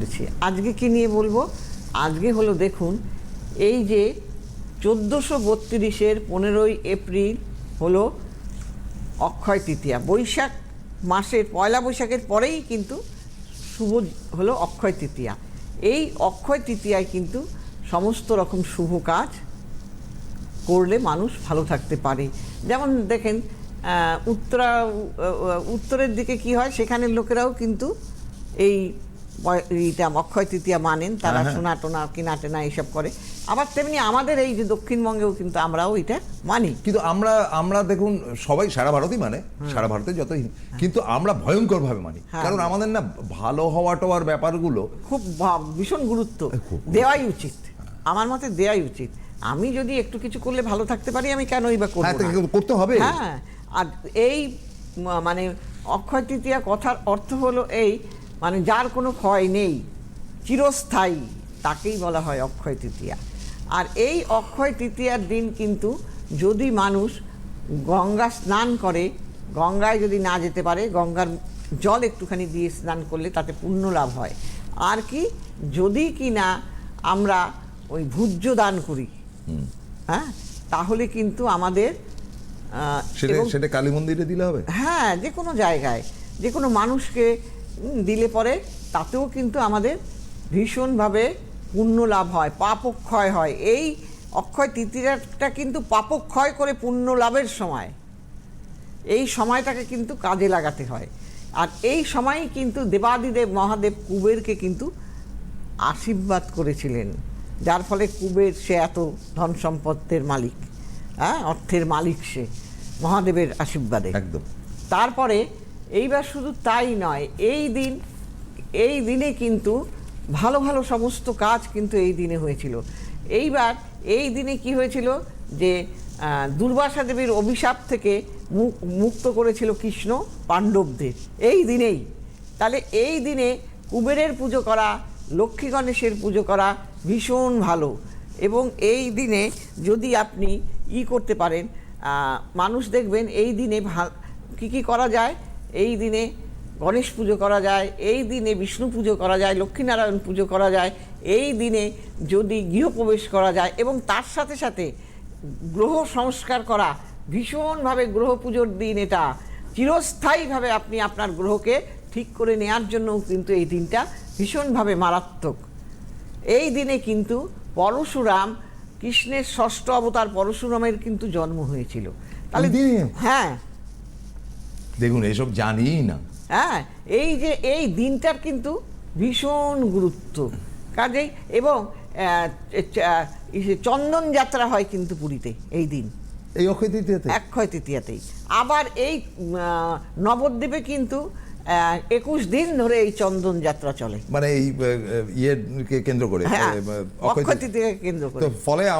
বলছি। আজকে কি নিয়ে বলব? আজকে হলো দেখুন, এই যে চোদ্দোশো বত্রিশের পনেরোই এপ্রিল হলো অক্ষয় তৃতীয়া। বৈশাখ মাসের পয়লা বৈশাখের পরেই কিন্তু শুভ হলো অক্ষয় তৃতীয়া। এই অক্ষয় তৃতীয়ায় কিন্তু সমস্ত রকম শুভ কাজ করলে মানুষ ভালো থাকতে পারে। যেমন দেখেন উত্তরা উত্তরের দিকে কি হয়? সেখানের লোকেরাও কিন্তু এই অক্ষয় তৃতীয়া মানেন তারা হ্যাঁ, হ্যাঁ। সোনা টোনা কিনা টেনা এইসব করে। আবার তেমনি আমাদের এই যে দক্ষিণবঙ্গেও কিন্তু আমরাও এটা মানি। কিন্তু আমরা আমরা দেখুন সবাই সারা ভারতই মানে সারা ভারতে যত কিন্তু আমরা মানি। হ্যাঁ। কারণ আমাদের না ভালো হওয়া ব্যাপারগুলো খুব ভীষণ গুরুত্ব। দেওয়াই উচিত। আমার মতে দেওয়াই উচিত। আমি যদি একটু কিছু করলে ভালো থাকতে পারি আমি কেনই বা করব করতে হবে। হ্যাঁ আর এই মানে অক্ষয় তৃতীয়া কথার অর্থ হলো এই মানে যার কোনো ক্ষয় নেই চিরস্থায়ী তাকেই বলা হয় অক্ষয় তৃতীয়া। আর এই অক্ষয় তৃতীয়ার দিন কিন্তু যদি মানুষ গঙ্গা স্নান করে গঙ্গায় যদি না যেতে পারে গঙ্গার জল একটুখানি দিয়ে স্নান করলে তাতে পুণ্য লাভ হয়। আর কি যদি কি না আমরা ওই ভূজ্য দান করি হ্যাঁ তাহলে কিন্তু আমাদের সেটা কালী মন্দিরে দিলে হবে? হ্যাঁ যে কোনো জায়গায় যে কোনো মানুষকে দিলে পরে তাতেও কিন্তু আমাদের ভীষণভাবে পুণ্য লাভ হয় পাপক্ষয় হয়। এই অক্ষয় তৃতীয়াটা কিন্তু পাপক্ষয় করে পুণ্য লাভের সময়। এই সময়টাকে কিন্তু কাজে লাগাতে হয়। আর এই সময়ই কিন্তু দেবাদিদেব মহাদেব কুবেরকে কিন্তু আশীর্বাদ করেছিলেন যার ফলে কুবের সে এত ধন সম্পদের মালিক হ্যাঁ অর্থের মালিক সে মহাদেবের আশীর্বাদে। একদম। তারপরে এইবার শুধু তাই নয়, এই দিন, এই দিনে কিন্তু ভালো ভালো সমস্ত কাজ কিন্তু এই দিনে হয়েছিল। এইবার এই দিনে কি হয়েছিল যে দুর্বাসা দেবীর অভিশাপ থেকে মুক্ত করেছিল কৃষ্ণ পাণ্ডবদের, এই দিনেই। তাহলে এই দিনে কুবেরের পুজো করা, লক্ষ্মী গণেশের পুজো করা ভীষণ ভালো। এবং এই দিনে যদি আপনি ই করতে পারেন মানুষ দেখবেন এই দিনে ভালো কী কী করা যায়? এই দিনে গণেশ পুজো করা যায় এই দিনে বিষ্ণু পুজো করা যায় লক্ষ্মীনারায়ণ পুজো করা যায় এই দিনে যদি গৃহপ্রবেশ করা যায় এবং তার সাথে সাথে গ্রহ সংস্কার করা ভীষণভাবে গ্রহ পুজোর দিন এটা। চিরস্থায়ীভাবে আপনি আপনার গ্রহকে ঠিক করে নেওয়ার জন্যও কিন্তু এই দিনটা ভীষণভাবে মারাত্মক। এই দিনে কিন্তু পরশুরাম কৃষ্ণের ষষ্ঠ অবতার পরশুরামের কিন্তু জন্ম হয়েছিল। তাহলে হ্যাঁ দেখুন এসব জানিই না। হ্যাঁ এই যে এই দিনটার কিন্তু ভীষণ গুরুত্ব। কাজেই এবং চন্দন যাত্রা হয় কিন্তু পুরীতে এই দিন। এই অক্ষয় তৃতীয়াতে অক্ষয় তৃতীয়াতেই। আবার এই আহ, নবদ্বীপে কিন্তু একুশ দিন ধরে এই চন্দন যাত্রা চলে। মানে এই ইয়ে কেন্দ্র করে? হ্যাঁ অক্ষয় তৃতীয়াকে কেন্দ্র করে। ফলে